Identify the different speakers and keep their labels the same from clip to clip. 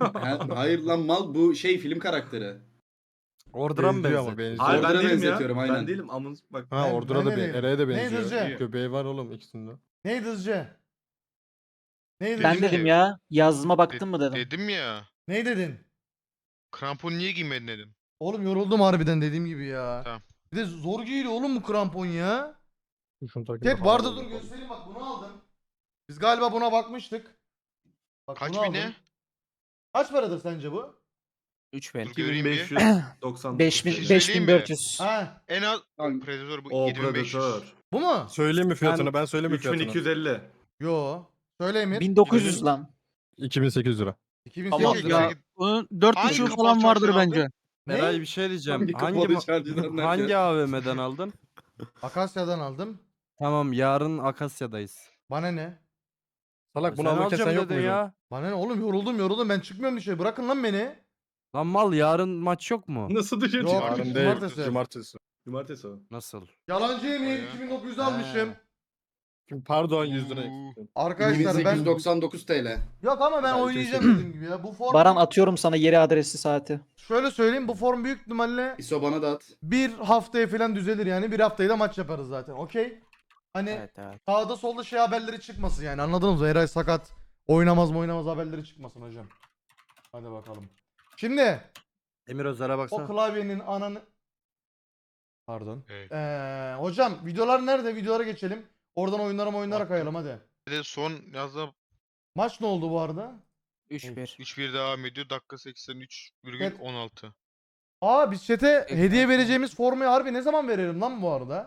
Speaker 1: Ha- Hayır lan mal bu şey film karakteri.
Speaker 2: Orduran mı
Speaker 3: Benziyor ama
Speaker 2: benziyor?
Speaker 3: benziyor.
Speaker 4: Hayır ben
Speaker 1: Ordura
Speaker 4: değilim ya.
Speaker 1: benzetiyorum, aynen.
Speaker 4: Ben değilim. Amın bak.
Speaker 3: Ha
Speaker 5: Ben-
Speaker 3: Ordura da
Speaker 5: ben
Speaker 3: bir
Speaker 5: nereyim?
Speaker 3: Eray'a da
Speaker 5: Neydi
Speaker 3: benziyor. Göbeği var oğlum ikisinde.
Speaker 5: Neydi hızlıca? Neydi?
Speaker 6: Ben dedim ya. Yazdıma baktın mı dedim.
Speaker 7: Dedim ya.
Speaker 5: Ne dedin?
Speaker 7: Krampon niye giymedin dedim.
Speaker 5: Oğlum yoruldum harbiden dediğim gibi ya.
Speaker 7: Tamam.
Speaker 5: Bir de zor giyiliyor oğlum bu krampon ya. Tek vardı dur göstereyim bak bunu aldım. Biz galiba buna bakmıştık. Bak
Speaker 7: Kaç
Speaker 5: bunu
Speaker 7: bine?
Speaker 5: aldım. Kaç paradır sence bu?
Speaker 2: 3000.
Speaker 7: Dur göreyim bir.
Speaker 4: 2590.
Speaker 6: 5000
Speaker 7: şey söyleyeyim mi?
Speaker 6: 5400.
Speaker 5: Ha,
Speaker 7: En az
Speaker 1: Lan,
Speaker 7: Predator bu
Speaker 4: O
Speaker 7: 7500.
Speaker 4: Predator.
Speaker 5: bu mu?
Speaker 3: Söyleyeyim mi fiyatını? Ben söyleyeyim mi fiyatını?
Speaker 4: 3250.
Speaker 5: Yo. Söyle Emir.
Speaker 6: 1900 lan.
Speaker 3: 2800 lira.
Speaker 5: 2800
Speaker 7: Ama
Speaker 5: lira.
Speaker 7: ya-
Speaker 2: Bunun 4
Speaker 7: Hangi
Speaker 2: buçuğu
Speaker 7: kapalı
Speaker 2: falan vardır
Speaker 7: aldın?
Speaker 2: bence. Meral bir şey diyeceğim.
Speaker 1: Hangi
Speaker 2: Hangi
Speaker 1: kapalı
Speaker 2: ma-
Speaker 1: çarşıdan nerede?
Speaker 2: hangi AVM'den aldın?
Speaker 5: Akasya'dan aldım.
Speaker 2: Tamam yarın Akasya'dayız.
Speaker 5: Bana ne?
Speaker 3: Salak bunu alırken sen yok muydun?
Speaker 2: ya.
Speaker 5: Bana ne oğlum yoruldum yoruldum ben çıkmıyorum dışarı bırakın lan beni.
Speaker 2: Lan mal yarın maç yok mu?
Speaker 4: Nasıl dışarı
Speaker 5: Yok.
Speaker 4: çıkıyor?
Speaker 3: Yarın
Speaker 5: Cumartesi.
Speaker 3: değil. Cumartesi.
Speaker 4: Cumartesi o.
Speaker 2: Nasıl?
Speaker 5: Yalancı yemeği
Speaker 7: Bayağı.
Speaker 5: 2900 almışım.
Speaker 3: Şimdi pardon 100 lira.
Speaker 7: Oo.
Speaker 3: eksilttim.
Speaker 5: Arkadaşlar ben
Speaker 1: 2899 TL.
Speaker 5: Yok ama ben
Speaker 3: Ben
Speaker 5: oynayacağım dediğim gibi ya. Bu form
Speaker 6: Baran atıyorum sana yeri adresi saati.
Speaker 5: şöyle söyleyeyim bu form büyük ihtimalle
Speaker 1: İso bana da at.
Speaker 5: bir haftaya falan düzelir yani. Bir haftayı da maç yaparız zaten. Okey. Hani
Speaker 2: Evet evet.
Speaker 5: sağda solda şey haberleri çıkmasın yani anladınız mı? Eray sakat oynamaz mı oynamaz haberleri çıkmasın hocam. Hadi bakalım. Şimdi
Speaker 2: Emir Özer'e
Speaker 5: o
Speaker 2: baksana.
Speaker 5: klavyenin ananı... Pardon.
Speaker 7: Evet.
Speaker 5: Ee, hocam videolar nerede? Videolara geçelim. Oradan oyunlara oyunlara kayalım hadi.
Speaker 7: Bir de son yazda
Speaker 5: Maç ne oldu bu arada?
Speaker 2: 3-1.
Speaker 7: 3-1 devam ediyor. Dakika 83 virgül
Speaker 5: Evet.
Speaker 7: 16.
Speaker 5: Aa biz chat'e hediye vereceğimiz formayı harbi ne zaman verelim lan bu arada?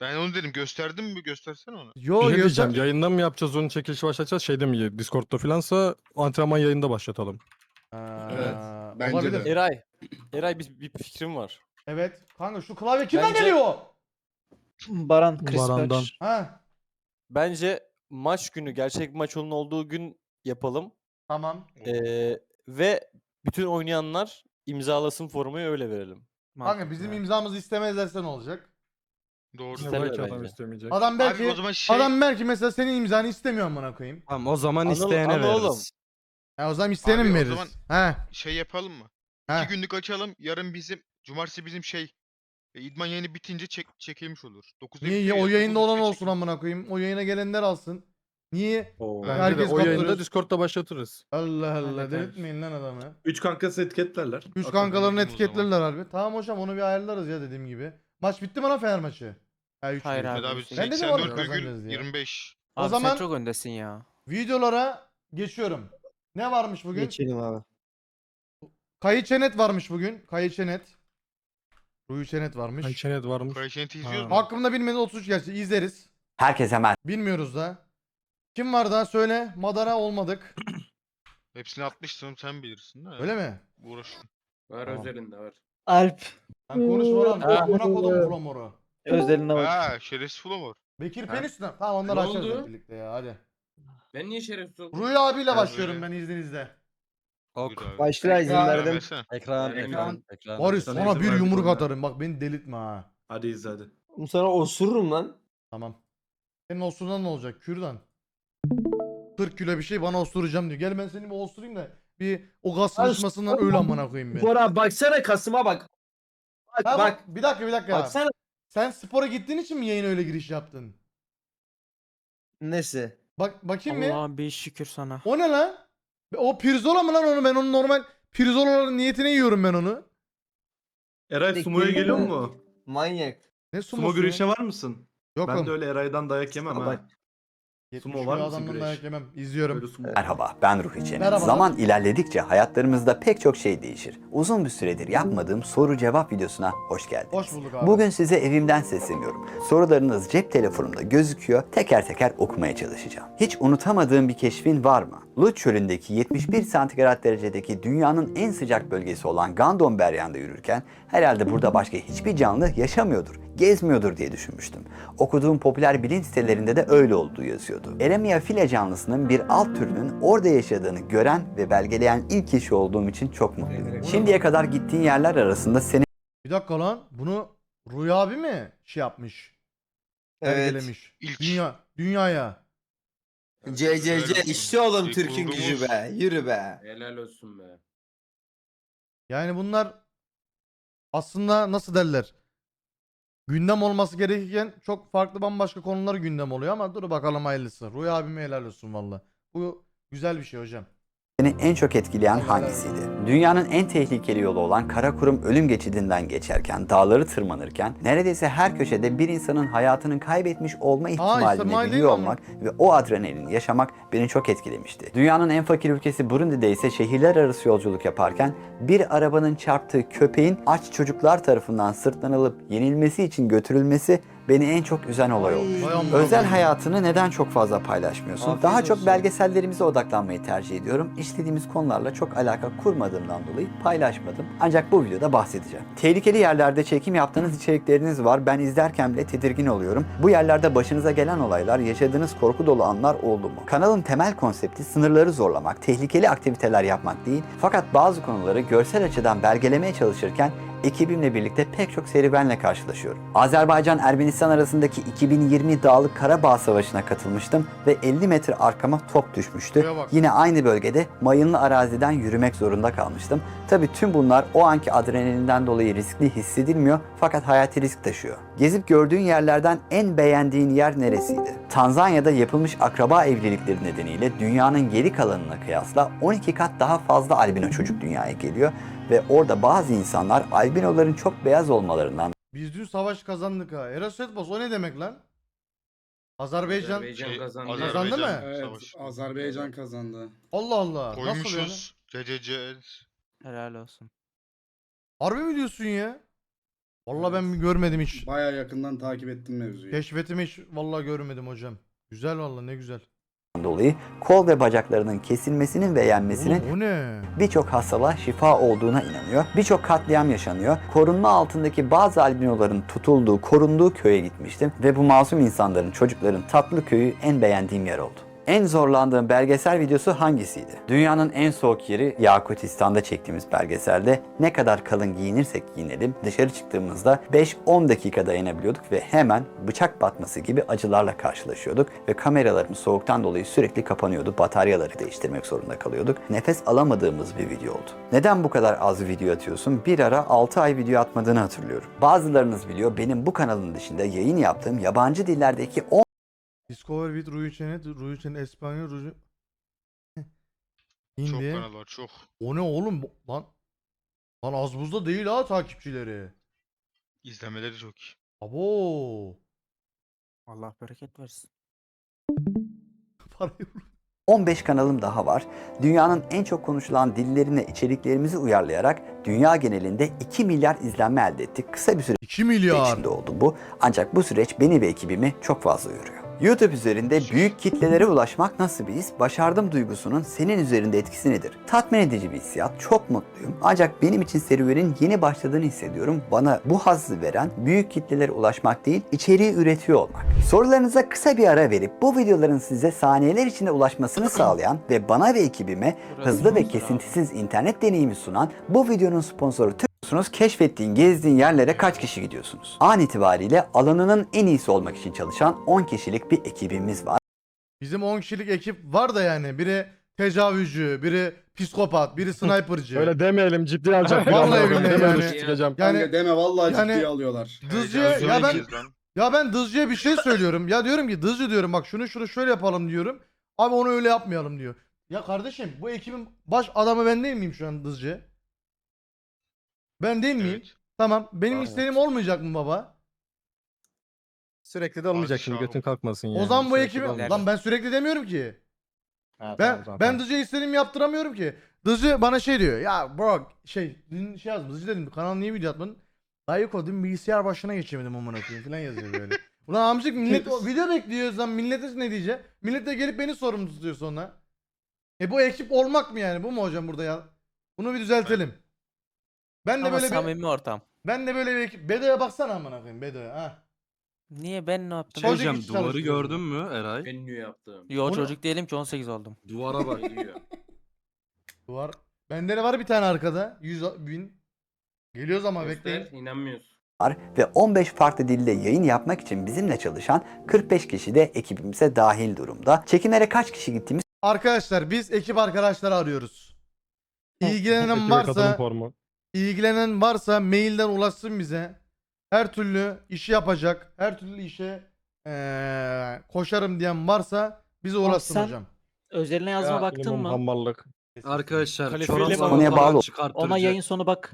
Speaker 7: Ben onu dedim gösterdim mi? Göstersene onu.
Speaker 5: Yo
Speaker 3: Bir şey
Speaker 5: göster-
Speaker 3: diyeceğim. Yayında mı yapacağız onun çekilişi başlatacağız? Şeyde mi? Discord'da filansa antrenman yayında başlatalım.
Speaker 5: Aa,
Speaker 1: Evet, bence
Speaker 5: olabilir.
Speaker 1: de.
Speaker 8: Eray. Eray bir, bir fikrim var.
Speaker 5: Evet. Kanka şu klavye kimden
Speaker 8: Bence-
Speaker 5: geliyor?
Speaker 6: Baran Chris
Speaker 3: Baran'dan.
Speaker 5: Ha
Speaker 8: Bence maç günü gerçek bir maç onun olduğu gün yapalım.
Speaker 5: tamam.
Speaker 8: Ee, ve bütün oynayanlar imzalasın formayı öyle verelim.
Speaker 5: Kanka bizim imzamızı istemezlerse ne olacak?
Speaker 7: Doğru.
Speaker 3: Belki
Speaker 8: bence.
Speaker 3: adam istemeyecek.
Speaker 5: Adam
Speaker 7: Abi
Speaker 5: belki
Speaker 7: o zaman şey
Speaker 5: adam belki mesela senin imzanı istemiyor amına koyayım.
Speaker 2: Tamam o zaman
Speaker 8: Anıl-
Speaker 2: isteyene
Speaker 8: Anıl
Speaker 2: veririz.
Speaker 8: oğlum.
Speaker 5: Ha o zaman isteyene
Speaker 7: Abi
Speaker 5: mi
Speaker 7: o
Speaker 5: veririz?
Speaker 7: zaman-
Speaker 5: He.
Speaker 7: şey yapalım mı?
Speaker 5: Heh.
Speaker 7: İki günlük açalım. Yarın bizim cumartesi bizim şey e, idman yayını bitince çek, çekilmiş olur. 9'da
Speaker 5: Niye
Speaker 7: bitiyor
Speaker 5: ya? o
Speaker 7: ya,
Speaker 5: yayında
Speaker 7: 9'da
Speaker 5: olan olsun amına koyayım. O yayına gelenler alsın. Niye?
Speaker 8: Oo.
Speaker 3: Bence de
Speaker 5: Herkes
Speaker 3: o yayında
Speaker 5: kaptırıyoruz.
Speaker 3: Discord'da başlatırız.
Speaker 5: Allah Allah delirtmeyin lan adamı.
Speaker 4: Üç kankası etiketlerler.
Speaker 5: Üç
Speaker 7: Bakın
Speaker 5: kankalarını
Speaker 7: bildim o zaman.
Speaker 5: etiketlerler harbi. Tamam hocam onu bir ayarlarız ya dediğim gibi. Maç bitti mi lan Fener maçı? Ha 3
Speaker 2: Hayır abi,
Speaker 7: abi
Speaker 2: Ben
Speaker 5: dedim oğlum
Speaker 7: 84
Speaker 5: kazanacağız
Speaker 7: virgül
Speaker 5: diye.
Speaker 7: 25.
Speaker 5: O
Speaker 2: Abi
Speaker 5: zaman-
Speaker 2: sen çok öndesin ya.
Speaker 5: Videolara geçiyorum. Ne varmış bugün?
Speaker 2: Geçelim abi.
Speaker 5: Kayı Çenet varmış bugün. Kayı Çenet. Ruyu Çenet varmış.
Speaker 3: Ay çenet varmış. Ha.
Speaker 7: izliyoruz mu?
Speaker 5: Hakkında bilmediğiniz 33 gerçi izleriz.
Speaker 9: Herkese merhaba.
Speaker 5: Bilmiyoruz da. Kim var daha söyle. Madara olmadık.
Speaker 7: Hepsini atmıştım sen bilirsin. Ha.
Speaker 5: Öyle mi?
Speaker 7: Uğraş.
Speaker 4: Var
Speaker 5: Tamam.
Speaker 4: özelinde var.
Speaker 6: Alp.
Speaker 5: Sen konuşma lan.
Speaker 6: Ha.
Speaker 5: Amına kodum Flamoru.
Speaker 6: Özeline bak.
Speaker 7: Ha şerefsiz Flamor.
Speaker 5: Bekir
Speaker 4: Ha.
Speaker 5: Penis ne? Tamam onları
Speaker 4: Ne
Speaker 5: açarız
Speaker 4: oldu?
Speaker 5: hep birlikte ya hadi.
Speaker 4: Ben niye şerefsiz oldum?
Speaker 5: Ruhi abiyle başlıyorum ben izninizle.
Speaker 2: Ok.
Speaker 6: Başla izin
Speaker 5: Ekran-
Speaker 6: verdim.
Speaker 8: Ekran, ekran, ekran.
Speaker 5: Boris
Speaker 4: Sana
Speaker 5: sana
Speaker 4: izin
Speaker 5: bir
Speaker 4: verdik
Speaker 5: yumruk atarım. Bak beni delirtme ha.
Speaker 4: Hadi izle hadi.
Speaker 8: Sana osururum lan.
Speaker 5: Tamam. Senin osurdan ne olacak? Kürdan. 40 kilo bir şey bana osturacağım diyor. Gel ben seni bir osturayım da bir o gaz sıvışmasından öyle amına koyayım bir.
Speaker 8: Bora baksana kasıma bak. Bak
Speaker 5: Ha, bak, bir dakika bir dakika.
Speaker 8: Baksana.
Speaker 5: Sen spora gittiğin için mi yayına öyle giriş yaptın?
Speaker 8: Nesi?
Speaker 5: Bak bakayım mı?
Speaker 2: Allah'ım bir şükür sana.
Speaker 5: O ne lan? O pirzola mı lan onu? Ben onu normal pirzolaların niyetine yiyorum ben onu.
Speaker 4: Eray sumoya geliyor mu?
Speaker 8: Manyak.
Speaker 5: Ne
Speaker 4: Sumo
Speaker 5: sumosu ya?
Speaker 4: güreşe var mısın?
Speaker 5: Yokum.
Speaker 4: Ben de öyle Eray'dan dayak yemem ha.
Speaker 8: Bak.
Speaker 5: 70
Speaker 4: sumo var mısın
Speaker 5: adamdan
Speaker 4: güreş?
Speaker 5: dayak yemem. İzliyorum.
Speaker 4: Böyle sumo.
Speaker 9: Merhaba, ben Ruhi Çenet. Zaman ilerledikçe hayatlarımızda pek çok şey değişir. Uzun bir süredir yapmadığım soru cevap videosuna hoş geldiniz.
Speaker 5: Hoş bulduk abi.
Speaker 9: Bugün size evimden sesleniyorum. Sorularınız cep telefonumda gözüküyor. Teker teker okumaya çalışacağım. Hiç unutamadığım bir keşfin var mı? Lut çölündeki 71 santigrat derecedeki dünyanın en sıcak bölgesi olan Gandon Beryan'da yürürken herhalde burada başka hiçbir canlı yaşamıyordur, gezmiyordur diye düşünmüştüm. Okuduğum popüler bilim sitelerinde de öyle olduğu yazıyordu. Eremia file canlısının bir alt türünün orada yaşadığını gören ve belgeleyen ilk kişi olduğum için çok mutluyum. Şimdiye kadar gittiğin yerler arasında senin
Speaker 5: Bir dakika lan. Bunu Ruhi abi mi şey yapmış? Belgelemiş.
Speaker 7: İlk.
Speaker 5: Dünya, dünyaya.
Speaker 7: CCC, işte oğlum Türk'ün gücü be,
Speaker 10: Yürü be.
Speaker 8: Helal olsun be.
Speaker 5: Yani bunlar aslında nasıl derler? Gündem olması gerekirken çok farklı bambaşka konular gündem oluyor ama dur bakalım hayırlısı. Ruhi abime helal olsun valla. Bu güzel bir şey hocam.
Speaker 9: Seni en çok etkileyen hangisiydi? Dünyanın en tehlikeli yolu olan Karakurum ölüm geçidinden geçerken, dağları tırmanırken, neredeyse her köşede bir insanın hayatını kaybetmiş olma ihtimalini
Speaker 5: değil
Speaker 9: biliyor olmak ve o adrenalini yaşamak beni çok etkilemişti. Dünyanın en fakir ülkesi Burundi'de ise şehirler arası yolculuk yaparken bir arabanın çarptığı köpeğin aç çocuklar tarafından sırtlanılıp yenilmesi için götürülmesi beni en çok üzen olay
Speaker 5: amına
Speaker 9: Özel hayatını neden çok fazla paylaşmıyorsun?
Speaker 8: Afiyet
Speaker 9: Daha çok
Speaker 8: olsun.
Speaker 9: belgesellerimize odaklanmayı tercih ediyorum. İşlediğimiz konularla çok alaka kurmadığımdan dolayı paylaşmadım. Ancak bu videoda bahsedeceğim. Tehlikeli yerlerde çekim yaptığınız içerikleriniz var. Ben izlerken bile tedirgin oluyorum. Bu yerlerde başınıza gelen olaylar, yaşadığınız korku dolu anlar oldu mu? Kanalın temel konsepti sınırları zorlamak, tehlikeli aktiviteler yapmak değil. Fakat bazı konuları görsel açıdan belgelemeye çalışırken ekibimle birlikte pek çok serüvenle karşılaşıyorum. Azerbaycan-Ermenistan arasındaki 2020 Dağlık Karabağ Savaşı'na katılmıştım ve 50 metre arkama top düşmüştü. Yine aynı bölgede mayınlı araziden yürümek zorunda kalmıştım. Tabi tüm bunlar o anki adrenalinden dolayı riskli hissedilmiyor fakat hayati risk taşıyor. Gezip gördüğün yerlerden en beğendiğin yer neresiydi? Tanzanya'da yapılmış akraba evlilikleri nedeniyle dünyanın geri kalanına kıyasla 12 kat daha fazla albino çocuk dünyaya geliyor ve orada bazı insanlar albinoların çok beyaz olmalarından
Speaker 5: Biz dün savaş kazandık ha. Erasetbos o ne demek lan? Azerbaycan.
Speaker 7: Şey,
Speaker 8: kazandı.
Speaker 5: Kazandı mı?
Speaker 1: Evet,
Speaker 7: savaşı.
Speaker 1: Azerbaycan kazandı.
Speaker 5: Allah Allah. Nasıl yani?
Speaker 7: Koymuşuz. CCC.
Speaker 2: Helal olsun.
Speaker 5: Harbi mi diyorsun ya? Vallahi ben görmedim hiç.
Speaker 1: Baya yakından takip ettim mevzuyu.
Speaker 5: Keşfetimi hiç vallahi görmedim hocam. Güzel vallahi ne güzel.
Speaker 9: dolayı kol ve bacaklarının kesilmesinin ve yenmesinin
Speaker 5: Oğlum, o ne?
Speaker 9: birçok hastalığa şifa olduğuna inanıyor. Birçok katliam yaşanıyor. Korunma altındaki bazı albinoların tutulduğu, korunduğu köye gitmiştim ve bu masum insanların, çocukların tatlı köyü en beğendiğim yer oldu. En zorlandığım belgesel videosu hangisiydi? Dünyanın en soğuk yeri Yakutistan'da çektiğimiz belgeselde ne kadar kalın giyinirsek giyinelim dışarı çıktığımızda 5-10 dakika dayanabiliyorduk ve hemen bıçak batması gibi acılarla karşılaşıyorduk ve kameralarımız soğuktan dolayı sürekli kapanıyordu. Bataryaları değiştirmek zorunda kalıyorduk. Nefes alamadığımız bir video oldu. Neden bu kadar az video atıyorsun? Bir ara 6 ay video atmadığını hatırlıyorum. Bazılarınız biliyor benim bu kanalın dışında yayın yaptığım yabancı dillerdeki 10
Speaker 5: Discover with Rui Çenet, Rui Çenet Espanyol, Rui...
Speaker 7: Çok
Speaker 5: Hindi.
Speaker 7: kanal var çok.
Speaker 5: O ne oğlum? Lan. Lan az buzda değil ha takipçileri.
Speaker 7: İzlemeleri çok iyi.
Speaker 5: Abo.
Speaker 2: Allah bereket versin.
Speaker 5: Parayı
Speaker 9: 15 kanalım daha var. Dünyanın en çok konuşulan dillerine içeriklerimizi uyarlayarak dünya genelinde 2 milyar izlenme elde ettik. Kısa bir süre
Speaker 5: 2 milyar.
Speaker 9: içinde oldu bu. Ancak bu süreç beni ve ekibimi çok fazla yoruyor. YouTube üzerinde büyük kitlelere ulaşmak nasıl bir his? Başardım duygusunun senin üzerinde etkisi nedir? Tatmin edici bir hissiyat. Çok mutluyum. Ancak benim için serüvenin yeni başladığını hissediyorum. Bana bu hazzı veren büyük kitlelere ulaşmak değil, içeriği üretiyor olmak. Sorularınıza kısa bir ara verip bu videoların size saniyeler içinde ulaşmasını sağlayan ve bana ve ekibime hızlı ve kesintisiz internet deneyimi sunan bu videonun sponsoru Musunuz? Keşfettiğin, gezdiğin yerlere kaç kişi gidiyorsunuz? An itibariyle alanının en iyisi olmak için çalışan 10 kişilik bir ekibimiz var.
Speaker 5: Bizim 10 kişilik ekip var da yani. Biri tecavüzcü, biri psikopat, biri sniper'cı.
Speaker 3: Öyle demeyelim ciddi alacak.
Speaker 5: Vallahi billahi yani. Yani
Speaker 1: Yani deme vallahi
Speaker 5: yani-
Speaker 1: ciddiye alıyorlar.
Speaker 5: Dızcı'ya ya ben ya ben Dızcı'ya bir şey söylüyorum. Ya diyorum ki Dızcı diyorum bak şunu şunu şöyle yapalım diyorum. Abi onu öyle yapmayalım diyor. Ya kardeşim bu ekibin baş adamı ben değil miyim şu an Dızcı? Ben değil miyim?
Speaker 7: Evet.
Speaker 5: Tamam. Benim
Speaker 3: Evet.
Speaker 5: isteğim olmayacak mı baba?
Speaker 3: Sürekli de olmayacak şimdi
Speaker 7: Padişahım.
Speaker 3: götün kalkmasın yani.
Speaker 5: o zaman bu
Speaker 3: Sürekli de
Speaker 5: ekibi
Speaker 3: olmayacak.
Speaker 5: lan ben sürekli demiyorum ki.
Speaker 3: Ha,
Speaker 5: Ben
Speaker 3: tamam, tamam,
Speaker 5: ben
Speaker 3: tamam.
Speaker 5: İstediğimi yaptıramıyorum ki. Dızcı bana şey diyor. Ya bro şey dün şey yazmış. Dızcı dedim kanal niye video atmadın? Dayık o dün bilgisayar başına geçemedim amına koyayım falan yazıyor böyle. Ulan amcık millet o video bekliyoruz lan millete ne diyecek? Millet de gelip beni sorumlu tutuyor sonra. E bu ekip olmak mı yani? Bu mu hocam burada ya? Bunu bir düzeltelim. Ben de
Speaker 2: Ama
Speaker 5: böyle bir
Speaker 2: samimi ortam.
Speaker 5: ben de böyle bir Bedo'ya baksana amına koyayım Bedo'ya ha.
Speaker 2: Niye ben ne yaptım?
Speaker 5: Çocuk Hocam, hiç duvarı çalışmıyor. gördün
Speaker 3: mü Eray?
Speaker 8: Ben ne yaptım?
Speaker 2: Yo çocuk değilim ki 18 oldum.
Speaker 3: Duvara bak.
Speaker 5: Var. Bende de var bir tane arkada. 100 bin. Geliyoruz ama bekleyin.
Speaker 8: inanmıyorsun.
Speaker 9: var ve 15 farklı dilde yayın yapmak için bizimle çalışan 45 kişi de ekibimize dahil durumda. Çekimlere kaç kişi gittiğimiz
Speaker 5: Arkadaşlar biz ekip arkadaşları arıyoruz. İlgilenen varsa
Speaker 3: formu.
Speaker 5: İlgilenen varsa mailden ulaşsın bize. Her türlü işi yapacak, her türlü işe eee, koşarım diyen varsa bize ulaşsın
Speaker 6: sen-
Speaker 5: hocam.
Speaker 6: Özeline yazma
Speaker 3: Ya,
Speaker 6: baktın
Speaker 3: minimum
Speaker 6: mı?
Speaker 3: Hammallık.
Speaker 10: Arkadaşlar
Speaker 8: eleman
Speaker 9: Konuya
Speaker 10: olarak
Speaker 9: bağlı.
Speaker 6: Ona yayın sonu bak.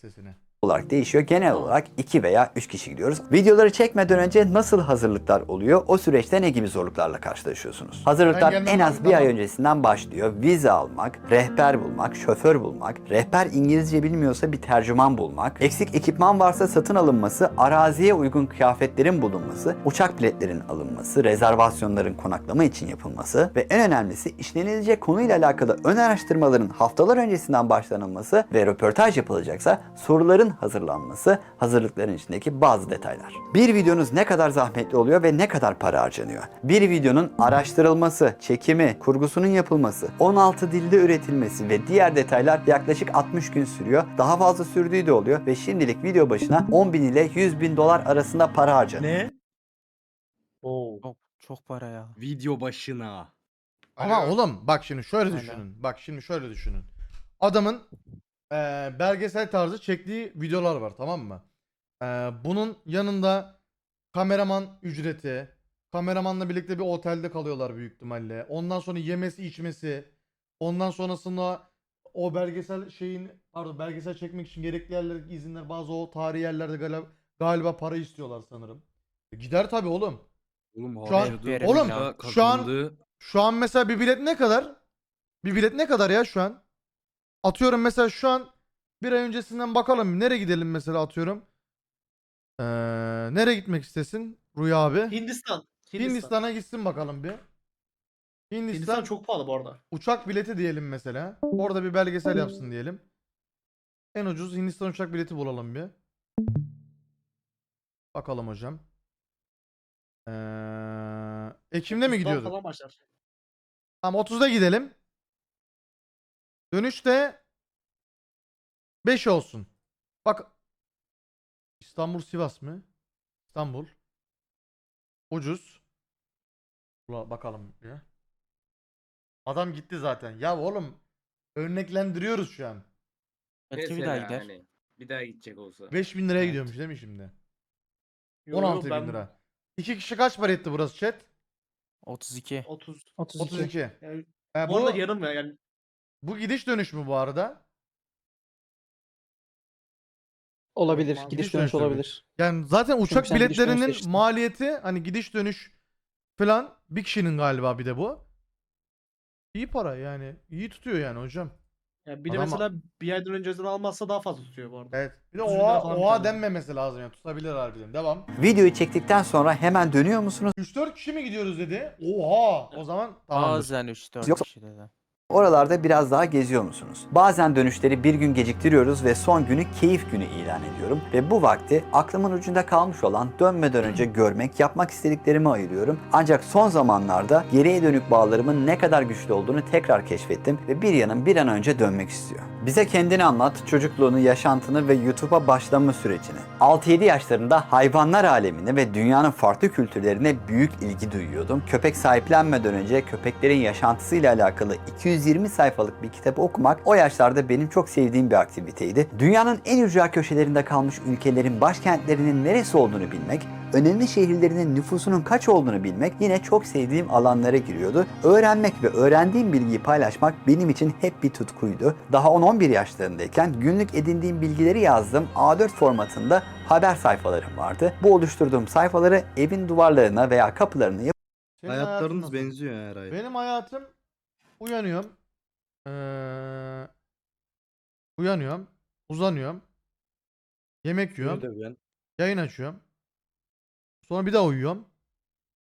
Speaker 5: Sesine.
Speaker 9: Olarak değişiyor. Genel olarak 2 veya 3 kişi gidiyoruz. Videoları çekmeden önce nasıl hazırlıklar oluyor? O süreçte ne gibi zorluklarla karşılaşıyorsunuz? Hazırlıklar en az bir ay öncesinden başlıyor. Vize almak, rehber bulmak, şoför bulmak, rehber İngilizce bilmiyorsa bir tercüman bulmak, eksik ekipman varsa satın alınması, araziye uygun kıyafetlerin bulunması, uçak biletlerin alınması, rezervasyonların konaklama için yapılması ve en önemlisi işlenilecek konuyla alakalı ön araştırmaların haftalar öncesinden başlanılması ve röportaj yapılacaksa soruların hazırlanması, hazırlıkların içindeki bazı detaylar. Bir videonuz ne kadar zahmetli oluyor ve ne kadar para harcanıyor? Bir videonun araştırılması, çekimi, kurgusunun yapılması, 16 dilde üretilmesi ve diğer detaylar yaklaşık 60 gün sürüyor. Daha fazla sürdüğü de oluyor ve şimdilik video başına 10 bin ile 100 bin dolar arasında para harcanıyor.
Speaker 10: Ne?
Speaker 3: Oo.
Speaker 2: Çok, çok para ya.
Speaker 10: Video başına.
Speaker 5: Ama oğlum bak şimdi şöyle düşünün. Bak şimdi şöyle düşünün. Adamın eee, belgesel tarzı çektiği videolar var tamam mı? Eee, bunun yanında kameraman ücreti, kameramanla birlikte bir otelde kalıyorlar büyük ihtimalle. Ondan sonra yemesi içmesi, ondan sonrasında o belgesel şeyin pardon belgesel çekmek için gerekli yerlerdeki izinler bazı o tarihi yerlerde galiba, galiba para istiyorlar sanırım. E, Gider tabi oğlum.
Speaker 10: Oğlum
Speaker 5: Şu an-
Speaker 2: Oğlum,
Speaker 5: şu an- Şu an mesela bir bilet ne kadar? Bir bilet ne kadar ya şu an? Atıyorum mesela şu an bir ay öncesinden bakalım. Nereye gidelim mesela atıyorum. Ee, nereye gitmek istesin Rüya abi?
Speaker 11: Hindistan.
Speaker 5: Hindistan'a gitsin bakalım bir. Hindistan,
Speaker 11: Hindistan çok pahalı bu arada.
Speaker 5: uçak bileti diyelim mesela. Orada bir belgesel yapsın diyelim. En ucuz Hindistan uçak bileti bulalım bir. Bakalım hocam. Ee, Ekim'de mi
Speaker 11: Hindistan
Speaker 5: gidiyorduk?
Speaker 11: Falan başlar.
Speaker 5: Tamam 30'da gidelim. Dönüşte 5 olsun. Bak İstanbul Sivas mı? İstanbul. Ucuz. Ula bakalım ya. Adam gitti zaten. Ya oğlum örneklendiriyoruz şu an.
Speaker 2: Belki bir daha gider.
Speaker 10: hani bir daha gidecek olsa.
Speaker 5: 5000 liraya
Speaker 2: Evet.
Speaker 5: gidiyormuş değil mi şimdi?
Speaker 11: Yo, yo,
Speaker 5: 16 bin
Speaker 11: ben
Speaker 5: lira. İki kişi kaç para etti burası chat?
Speaker 2: 32.
Speaker 11: 30.
Speaker 6: 32.
Speaker 5: 32.
Speaker 11: Yani,
Speaker 5: Ha,
Speaker 11: bu
Speaker 5: bu,
Speaker 11: arada yarım ya yani.
Speaker 5: Bu gidiş dönüş mü bu arada?
Speaker 6: Olabilir.
Speaker 11: Gidiş
Speaker 6: Gidiş
Speaker 5: dönüş
Speaker 6: dönüş
Speaker 5: tabii.
Speaker 6: olabilir.
Speaker 5: Yani zaten uçak
Speaker 6: sen gidiş dönüş
Speaker 5: biletlerinin maliyeti hani gidiş dönüş falan bir kişinin galiba bir de bu. İyi para yani. İyi tutuyor yani hocam.
Speaker 11: yani bir de
Speaker 5: Adam-
Speaker 11: mesela bir aydan önceden almazsa daha fazla tutuyor bu arada.
Speaker 5: Evet. Bir de
Speaker 11: 100 bin lira
Speaker 5: oha,
Speaker 11: falan
Speaker 5: oha
Speaker 11: tane.
Speaker 5: denmemesi lazım yani. Tutabilir harbiden. Devam.
Speaker 9: Videoyu çektikten sonra hemen dönüyor musunuz?
Speaker 5: 3-4 kişi mi gidiyoruz dedi. Oha. O zaman tamamdır.
Speaker 2: Bazen 3-4
Speaker 9: Yoksa-
Speaker 2: kişi dedi.
Speaker 9: Oralarda biraz daha geziyor musunuz? Bazen dönüşleri bir gün geciktiriyoruz ve son günü keyif günü ilan ediyorum. Ve bu vakti aklımın ucunda kalmış olan dönmeden önce görmek, yapmak istediklerimi ayırıyorum. Ancak son zamanlarda geriye dönük bağlarımın ne kadar güçlü olduğunu tekrar keşfettim ve bir yanım bir an önce dönmek istiyor. Bize kendini anlat, çocukluğunu, yaşantını ve YouTube'a başlama sürecini. 6-7 yaşlarında hayvanlar alemine ve dünyanın farklı kültürlerine büyük ilgi duyuyordum. Köpek sahiplenmeden önce köpeklerin yaşantısıyla alakalı 220 sayfalık bir kitap okumak o yaşlarda benim çok sevdiğim bir aktiviteydi. Dünyanın en ücra köşelerinde kalmış ülkelerin başkentlerinin neresi olduğunu bilmek, önemli şehirlerinin nüfusunun kaç olduğunu bilmek yine çok sevdiğim alanlara giriyordu. Öğrenmek ve öğrendiğim bilgiyi paylaşmak benim için hep bir tutkuydu. Daha 10-11 yaşlarındayken günlük edindiğim bilgileri yazdığım A4 formatında haber sayfalarım vardı. Bu oluşturduğum sayfaları evin duvarlarına veya kapılarına
Speaker 5: Senin hayatın
Speaker 10: Hayatlarınız
Speaker 5: nasıl?
Speaker 10: benziyor ya Eray.
Speaker 5: Benim hayatım uyanıyorum. Ee, uyanıyorum. Uzanıyorum. Yemek yiyorum. Yayın açıyorum. Sonra bir daha uyuyorum.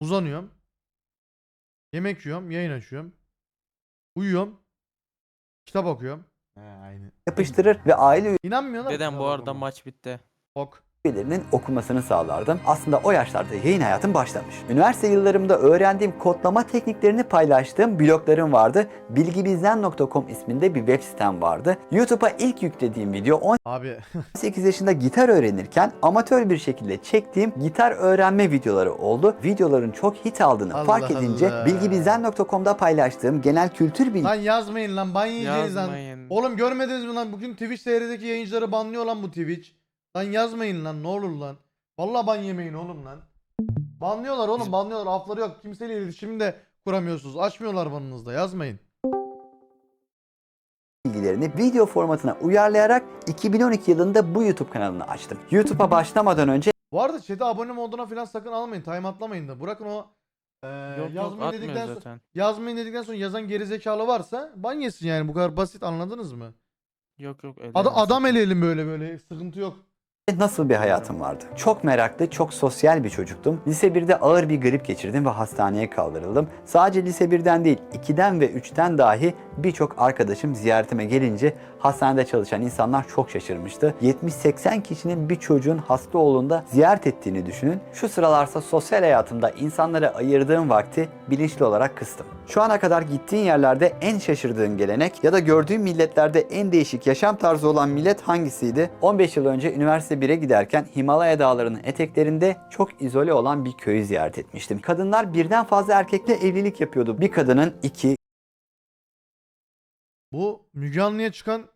Speaker 5: Uzanıyorum. Yemek yiyorum, yayın açıyorum. Uyuyorum. Kitap okuyorum. He aynı.
Speaker 9: yapıştırır ve aile
Speaker 5: İnanmıyorlar.
Speaker 2: Dedem bu arada maç bitti.
Speaker 5: Ok.
Speaker 9: Üyelerinin okumasını sağlardım. Aslında o yaşlarda yayın hayatım başlamış. Üniversite yıllarımda öğrendiğim kodlama tekniklerini paylaştığım bloglarım vardı. bilgibizden.com isminde bir web sitem vardı. YouTube'a ilk yüklediğim video
Speaker 5: Abi
Speaker 9: 18 yaşında gitar öğrenirken amatör bir şekilde çektiğim gitar öğrenme videoları oldu. Videoların çok hit aldığını
Speaker 5: Allah
Speaker 9: fark edince
Speaker 5: Allah.
Speaker 9: bilgibizden.com'da paylaştığım genel kültür
Speaker 5: lan yazmayın lan ban yiyeceğiz lan. Oğlum görmediniz mi lan bugün Twitch TR'deki yayıncıları banlıyor lan bu Twitch. Lan yazmayın lan ne olur lan. Vallahi ban yemeyin oğlum lan. Banlıyorlar oğlum banlıyorlar afları yok. Kimseyle iletişim de kuramıyorsunuz. Açmıyorlar banınızda yazmayın.
Speaker 9: bilgilerini video formatına uyarlayarak 2012 yılında bu YouTube kanalını açtım. YouTube'a başlamadan önce
Speaker 5: Bu arada chat'e abone moduna falan sakın almayın. Time atlamayın da. Bırakın o eee
Speaker 2: Yok yok
Speaker 5: yazmayın dedikten
Speaker 2: atmıyor
Speaker 5: sonra
Speaker 2: zaten.
Speaker 5: yazmayın dedikten sonra yazan gerizekalı varsa ban yesin yani. Bu kadar basit anladınız mı?
Speaker 2: Yok yok.
Speaker 5: Ada,
Speaker 2: ellemez.
Speaker 5: adam eleyelim böyle böyle. Sıkıntı yok.
Speaker 9: Nasıl bir hayatım vardı? Çok meraklı, çok sosyal bir çocuktum. Lise 1'de ağır bir grip geçirdim ve hastaneye kaldırıldım. Sadece lise 1'den değil, 2'den ve 3'ten dahi birçok arkadaşım ziyaretime gelince hastanede çalışan insanlar çok şaşırmıştı. 70-80 kişinin bir çocuğun hasta olduğunda ziyaret ettiğini düşünün. Şu sıralarsa sosyal hayatımda insanlara ayırdığım vakti bilinçli olarak kıstım. Şu ana kadar gittiğin yerlerde en şaşırdığın gelenek ya da gördüğün milletlerde en değişik yaşam tarzı olan millet hangisiydi? 15 yıl önce üniversite 1'e giderken Himalaya dağlarının eteklerinde çok izole olan bir köyü ziyaret etmiştim. Kadınlar birden fazla erkekle evlilik yapıyordu. Bir kadının 2,
Speaker 5: Bu Müge Anlı'ya çıkan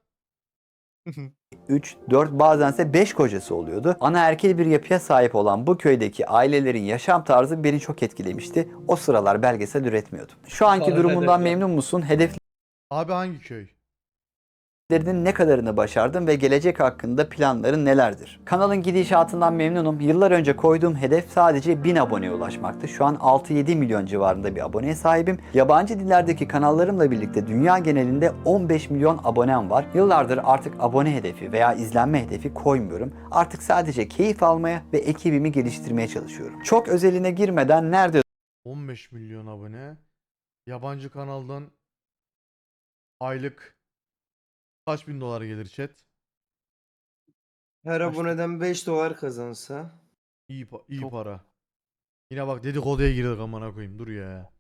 Speaker 9: 3, 4 bazense 5 kocası oluyordu. Ana erkil bir yapıya sahip olan bu köydeki ailelerin yaşam tarzı beni çok etkilemişti. O sıralar belgesel üretmiyordum. Şu anki
Speaker 11: Vay
Speaker 9: durumundan memnun musun? Hedef
Speaker 5: abi hangi köy?
Speaker 9: Hedeflerinin ne kadarını başardın ve gelecek hakkında planların nelerdir? Kanalın gidişatından memnunum. Yıllar önce koyduğum hedef sadece 1000 aboneye ulaşmaktı. Şu an 6-7 milyon civarında bir aboneye sahibim. Yabancı dillerdeki kanallarımla birlikte dünya genelinde 15 milyon abonem var. Yıllardır artık abone hedefi veya izlenme hedefi koymuyorum. Artık sadece keyif almaya ve ekibimi geliştirmeye çalışıyorum. Çok özeline girmeden nerede
Speaker 5: 15 milyon abone. Yabancı kanaldan aylık kaç bin dolar gelir chat?
Speaker 10: Her
Speaker 5: Kaç-
Speaker 10: aboneden 5 dolar kazansa.
Speaker 5: İyi, pa- iyi
Speaker 2: Çok-
Speaker 5: para. Yine bak dedikoduya girdik amına koyayım dur ya.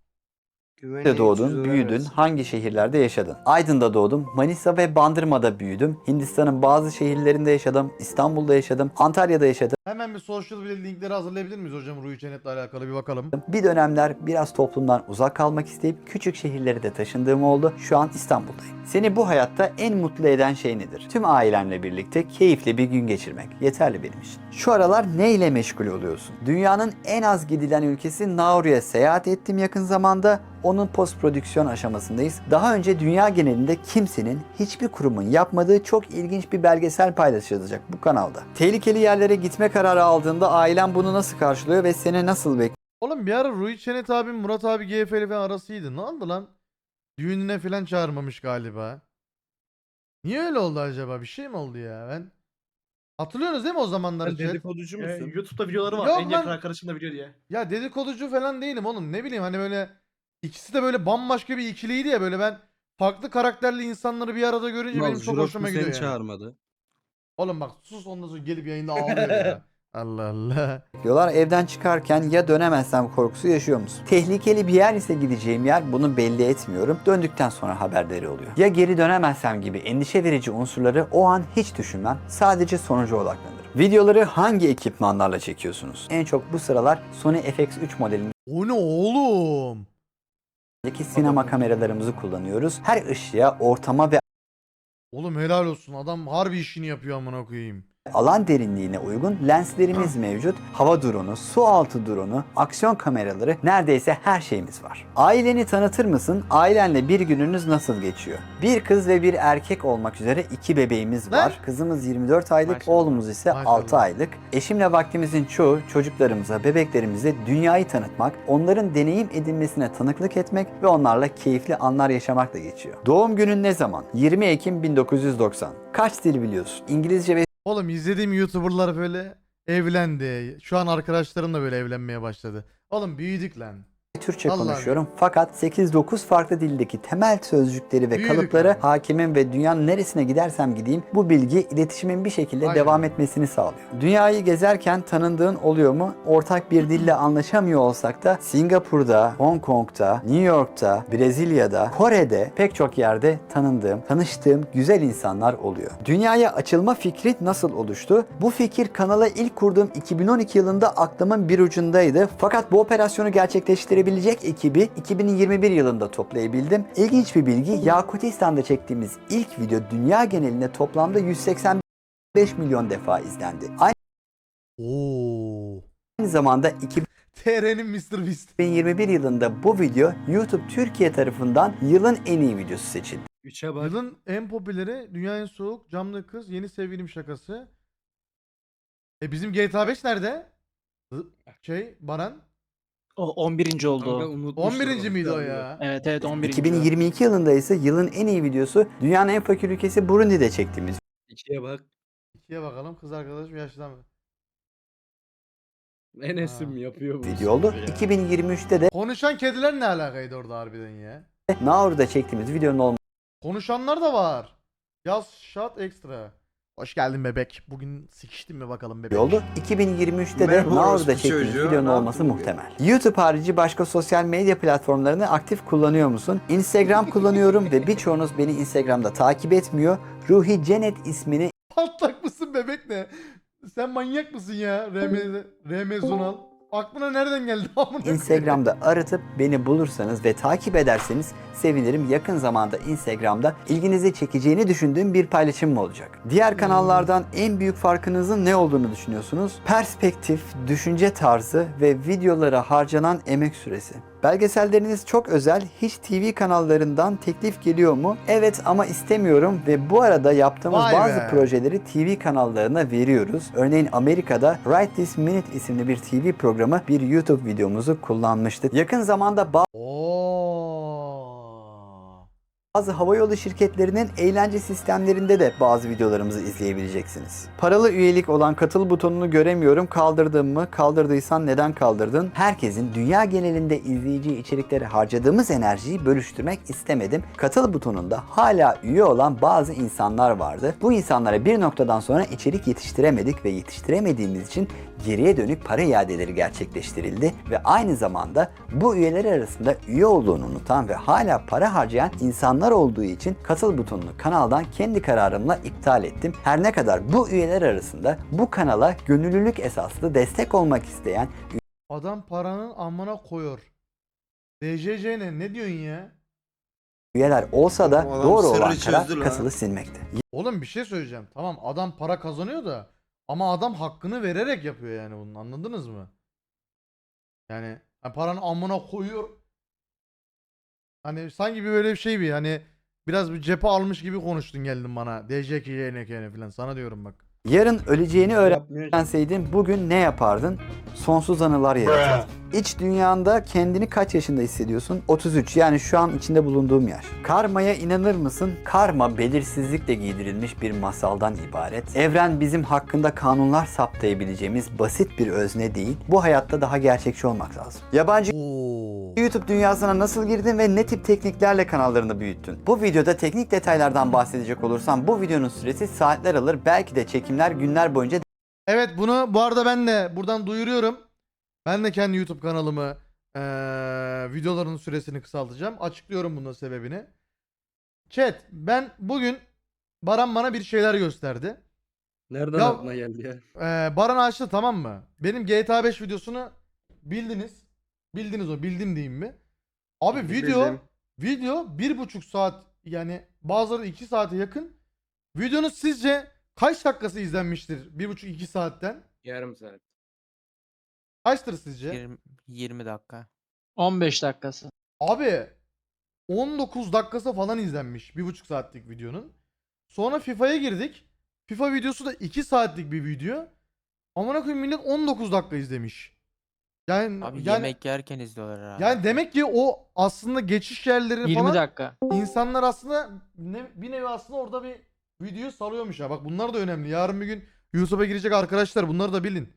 Speaker 10: Güvene
Speaker 9: Nerede
Speaker 10: 300
Speaker 9: doğdun, büyüdün,
Speaker 10: versin.
Speaker 9: hangi şehirlerde yaşadın? Aydın'da doğdum, Manisa ve Bandırma'da büyüdüm. Hindistan'ın bazı şehirlerinde yaşadım, İstanbul'da yaşadım, Antalya'da yaşadım.
Speaker 5: Hemen bir social media linkleri hazırlayabilir miyiz hocam Ruhi Çenet'le alakalı bir bakalım.
Speaker 9: Bir dönemler biraz toplumdan uzak kalmak isteyip küçük şehirlere de taşındığım oldu. Şu an İstanbul'dayım. Seni bu hayatta en mutlu eden şey nedir? Tüm ailenle birlikte keyifli bir gün geçirmek. Yeterli benim için. Şu aralar ne ile meşgul oluyorsun? Dünyanın en az gidilen ülkesi Nauru'ya seyahat ettim yakın zamanda. Onun post prodüksiyon aşamasındayız. Daha önce dünya genelinde kimsenin, hiçbir kurumun yapmadığı çok ilginç bir belgesel paylaşılacak bu kanalda. Tehlikeli yerlere gitme kararı aldığında ailen bunu nasıl karşılıyor ve seni nasıl bekliyor?
Speaker 5: Oğlum bir ara Ruhi Çenet abim Murat abi GFL falan arasıydı. Ne oldu lan? Düğününe falan çağırmamış galiba. Niye öyle oldu acaba? Bir şey mi oldu ya? Ben Hatırlıyorsunuz değil mi o zamanları chat?
Speaker 11: dedikoducu musun? Ee, YouTube'da videoları var.
Speaker 5: Yok
Speaker 11: en yakın arkadaşım da biliyor diye.
Speaker 5: Ya dedikoducu falan değilim oğlum. Ne bileyim hani böyle ikisi de böyle bambaşka bir ikiliydi ya böyle ben farklı karakterli insanları bir arada görünce benim çok hoşuma gidiyor yani.
Speaker 10: çağırmadı.
Speaker 5: Oğlum bak sus ondan sonra gelip yayında ağlıyor ya. Allah Allah.
Speaker 9: Diyorlar evden çıkarken ya dönemezsem korkusu yaşıyor musun? Tehlikeli bir yer ise gideceğim yer bunu belli etmiyorum. Döndükten sonra haberleri oluyor. Ya geri dönemezsem gibi endişe verici unsurları o an hiç düşünmem. Sadece sonuca odaklanırım. Videoları hangi ekipmanlarla çekiyorsunuz? En çok bu sıralar Sony FX3 modelindeki
Speaker 5: O ne oğlum?
Speaker 9: Sinema kameralarımızı kullanıyoruz. Her ışığa, ortama ve
Speaker 5: Oğlum helal olsun adam harbi işini yapıyor amına koyayım.
Speaker 9: Alan derinliğine uygun lenslerimiz mevcut. Hava dronu, su altı dronu, aksiyon kameraları neredeyse her şeyimiz var. Aileni tanıtır mısın? Ailenle bir gününüz nasıl geçiyor? Bir kız ve bir erkek olmak üzere iki bebeğimiz
Speaker 5: Ne?
Speaker 9: var. Kızımız 24 aylık,
Speaker 2: Maşallah.
Speaker 9: oğlumuz ise
Speaker 5: Maşallah.
Speaker 9: 6 aylık. Eşimle vaktimizin çoğu çocuklarımıza, bebeklerimize dünyayı tanıtmak, onların deneyim edinmesine tanıklık etmek ve onlarla keyifli anlar yaşamakla geçiyor. Doğum günün ne zaman? 20 Ekim 1990. Kaç dil biliyorsun? İngilizce ve
Speaker 5: Oğlum izlediğim YouTuber'lar böyle evlendi. Şu an arkadaşlarım da böyle evlenmeye başladı. Oğlum büyüdük lan.
Speaker 9: Türkçe
Speaker 5: Vallahi
Speaker 9: konuşuyorum fakat 8-9 farklı dildeki temel sözcükleri ve
Speaker 5: Büyüdük
Speaker 9: kalıplara
Speaker 5: yani.
Speaker 9: hakimim ve dünyanın neresine gidersem gideyim bu bilgi iletişimin bir şekilde
Speaker 5: Aynen.
Speaker 9: devam etmesini sağlıyor. Dünyayı gezerken tanındığın oluyor mu? Ortak bir dille anlaşamıyor olsak da Singapur'da, Hong Kong'da, New York'ta, Brezilya'da, Kore'de pek çok yerde tanındığım, tanıştığım güzel insanlar oluyor. Dünyaya açılma fikri nasıl oluştu? Bu fikir kanala ilk kurduğum 2012 yılında aklımın bir ucundaydı. Fakat bu operasyonu gerçekleştirebilecek ekibi 2021 yılında toplayabildim. İlginç bir bilgi Yakutistan'da çektiğimiz ilk video dünya genelinde toplamda 185 milyon defa izlendi.
Speaker 5: Oo.
Speaker 9: Aynı zamanda
Speaker 5: TR'nin Mr. Beast.
Speaker 9: 2021 yılında bu video YouTube Türkiye tarafından yılın en iyi videosu seçildi.
Speaker 11: 3'e bak.
Speaker 5: Yılın en popüleri Dünya en soğuk, Camlı Kız, Yeni Sevgilim şakası. E bizim GTA 5 nerede? Şey, Baran.
Speaker 6: O 11. oldu. o.
Speaker 5: 11. miydi o ya?
Speaker 6: Evet evet 11.
Speaker 9: 2022 yılında ise yılın en iyi videosu dünyanın en fakir ülkesi Burundi'de çektiğimiz
Speaker 11: 2'ye bak.
Speaker 5: İkiye bakalım kız arkadaş mı yaşlı mı?
Speaker 11: Enes'im yapıyor bu.
Speaker 9: video oldu. 2023'te de
Speaker 5: Konuşan kediler ne alakaydı orada harbiden ya?
Speaker 9: Nauru'da çektiğimiz videonun
Speaker 5: Konuşanlar da var. Yaz shot extra. Hoş geldin bebek. Bugün sikiştin mi bakalım bebek?
Speaker 9: oldu. 2023'te de
Speaker 10: Merhaba
Speaker 9: Nauru'da
Speaker 10: orospu
Speaker 9: çektiğimiz
Speaker 10: çocuğu,
Speaker 9: videonun
Speaker 10: ne
Speaker 9: olması
Speaker 10: yaptın
Speaker 9: muhtemel. YouTube harici başka sosyal medya platformlarını aktif kullanıyor musun? Instagram kullanıyorum ve birçoğunuz beni Instagram'da takip etmiyor. Ruhi Cennet ismini
Speaker 5: Patlak mısın bebek ne? Sen manyak mısın ya? RM, RM Zunal. Aklına nereden geldi?
Speaker 9: Instagram'da aratıp beni bulursanız ve takip ederseniz sevinirim. Yakın zamanda Instagram'da ilginizi çekeceğini düşündüğüm bir paylaşımım olacak. Diğer kanallardan en büyük farkınızın ne olduğunu düşünüyorsunuz? Perspektif, düşünce tarzı ve videolara harcanan emek süresi. Belgeselleriniz çok özel. Hiç TV kanallarından teklif geliyor mu? Evet ama istemiyorum ve bu arada yaptığımız
Speaker 5: Vay
Speaker 9: bazı
Speaker 5: be.
Speaker 9: projeleri TV kanallarına veriyoruz. Örneğin Amerika'da Right This Minute isimli bir TV programı bir YouTube videomuzu kullanmıştı. Yakın zamanda
Speaker 5: Oo.
Speaker 9: Bazı havayolu şirketlerinin eğlence sistemlerinde de bazı videolarımızı izleyebileceksiniz. Paralı üyelik olan katıl butonunu göremiyorum. Kaldırdın mı? Kaldırdıysan neden kaldırdın? Herkesin dünya genelinde izleyici içeriklere harcadığımız enerjiyi bölüştürmek istemedim. Katıl butonunda hala üye olan bazı insanlar vardı. Bu insanlara bir noktadan sonra içerik yetiştiremedik ve yetiştiremediğimiz için geriye dönük para iadeleri gerçekleştirildi ve aynı zamanda bu üyeler arasında üye olduğunu unutan ve hala para harcayan insanlar olduğu için katıl butonunu kanaldan kendi kararımla iptal ettim. Her ne kadar bu üyeler arasında bu kanala gönüllülük esaslı destek olmak isteyen
Speaker 5: Adam paranın amına koyuyor. DJJ ne? Ne diyorsun ya?
Speaker 9: üyeler olsa da
Speaker 10: adam
Speaker 9: doğru
Speaker 10: sırrı
Speaker 9: olan karar
Speaker 10: çözdü lan.
Speaker 9: katılı silmekte.
Speaker 5: Oğlum bir şey söyleyeceğim. Tamam adam para kazanıyor da ama adam hakkını vererek yapıyor yani bunun anladınız mı? Yani ha, paranın amına koyuyor. Hani sanki bir böyle bir şey bir hani biraz bir cephe almış gibi konuştun geldin bana. DJK YNK falan sana diyorum bak.
Speaker 9: Yarın öleceğini öğrenseydin bugün ne yapardın? Sonsuz anılar yaratırdın. İç dünyanda kendini kaç yaşında hissediyorsun? 33 yani şu an içinde bulunduğum yaş. Karmaya inanır mısın? Karma belirsizlikle giydirilmiş bir masaldan ibaret. Evren bizim hakkında kanunlar saptayabileceğimiz basit bir özne değil. Bu hayatta daha gerçekçi olmak lazım. Yabancı. YouTube dünyasına nasıl girdin ve ne tip tekniklerle kanallarını büyüttün? Bu videoda teknik detaylardan bahsedecek olursam bu videonun süresi saatler alır. Belki de çekimler günler boyunca
Speaker 5: Evet bunu bu arada ben de buradan duyuruyorum. Ben de kendi YouTube kanalımı eee videoların süresini kısaltacağım. Açıklıyorum bunun sebebini. Chat ben bugün Baran bana bir şeyler gösterdi.
Speaker 11: Nereden
Speaker 5: Ya-
Speaker 11: aklına geldi ya?
Speaker 5: Eee Baran açtı tamam mı? Benim GTA 5 videosunu bildiniz. Bildiniz o bildim diyeyim mi? Abi video
Speaker 10: Bildim.
Speaker 5: video bir buçuk saat yani bazıları iki saate yakın. Videonun sizce kaç dakikası izlenmiştir? Bir buçuk iki saatten.
Speaker 11: Yarım saat.
Speaker 5: Kaçtır sizce?
Speaker 2: 20, 20 dakika.
Speaker 6: 15 dakikası.
Speaker 5: Abi 19 dakikası falan izlenmiş bir buçuk saatlik videonun. Sonra FIFA'ya girdik. FIFA videosu da 2 saatlik bir video. Amına koyayım millet 19 dakika izlemiş. Yani
Speaker 2: Abi
Speaker 5: yani,
Speaker 2: yemek yerken izliyorlar herhalde.
Speaker 5: yani demek ki o aslında geçiş yerleri
Speaker 6: 20
Speaker 5: falan
Speaker 6: dakika.
Speaker 5: insanlar aslında ne, bir nevi aslında orada bir video salıyormuş ya. Bak bunlar da önemli. Yarın bir gün YouTube'a girecek arkadaşlar bunları da bilin.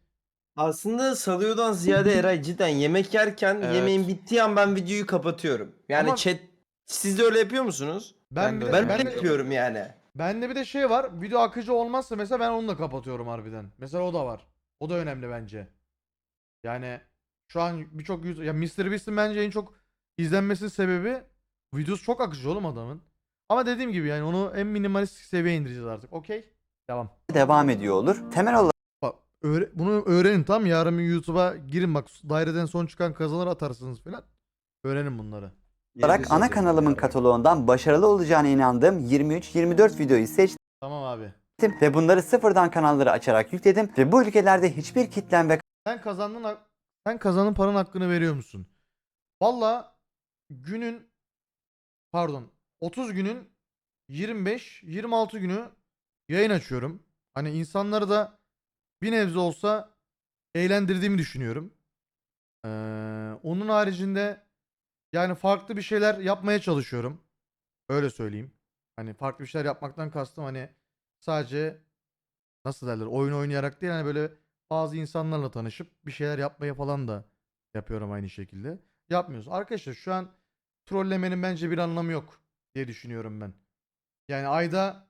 Speaker 10: Aslında salıyordan ziyade Eray cidden yemek yerken
Speaker 8: Evet.
Speaker 10: yemeğin bittiği an ben videoyu kapatıyorum. Yani
Speaker 5: Ama-
Speaker 10: chat siz de öyle yapıyor musunuz?
Speaker 5: Ben,
Speaker 8: Ben
Speaker 5: bir
Speaker 8: de
Speaker 5: de,
Speaker 10: Ben
Speaker 5: ben
Speaker 10: öyle
Speaker 5: de-
Speaker 10: yapıyorum yani.
Speaker 5: bende bir de şey var. Video akıcı olmazsa mesela ben onu da kapatıyorum harbiden. Mesela o da var. O da önemli bence. Yani şu an birçok yüz ya Mr. Beast'in bence en çok izlenmesi sebebi videosu çok akıcı oğlum adamın. Ama dediğim gibi yani onu en minimalist seviyeye indireceğiz artık. Okey? Devam.
Speaker 9: devam ediyor olur. Temel olarak
Speaker 5: öğre- bunu öğrenin tam yarın bir YouTube'a girin bak daireden son çıkan kazanır atarsınız falan. Öğrenin bunları.
Speaker 9: olarak ana kanalımın kataloğundan başarılı olacağına inandığım 23-24 videoyu seçtim
Speaker 5: Tamam abi.
Speaker 9: ve bunları sıfırdan kanalları açarak yükledim ve bu ülkelerde hiçbir kitlem ve
Speaker 5: Sen kazandığın hak- sen kazandığın paranın hakkını veriyor musun? Valla günün pardon 30 günün 25 26 günü yayın açıyorum. Hani insanları da bir nebze olsa eğlendirdiğimi düşünüyorum. Ee, onun haricinde yani farklı bir şeyler yapmaya çalışıyorum. Öyle söyleyeyim. Hani farklı bir şeyler yapmaktan kastım hani sadece nasıl derler oyun oynayarak değil hani böyle bazı insanlarla tanışıp bir şeyler yapmaya falan da yapıyorum aynı şekilde. Yapmıyoruz. Arkadaşlar şu an trollemenin bence bir anlamı yok diye düşünüyorum ben. Yani ayda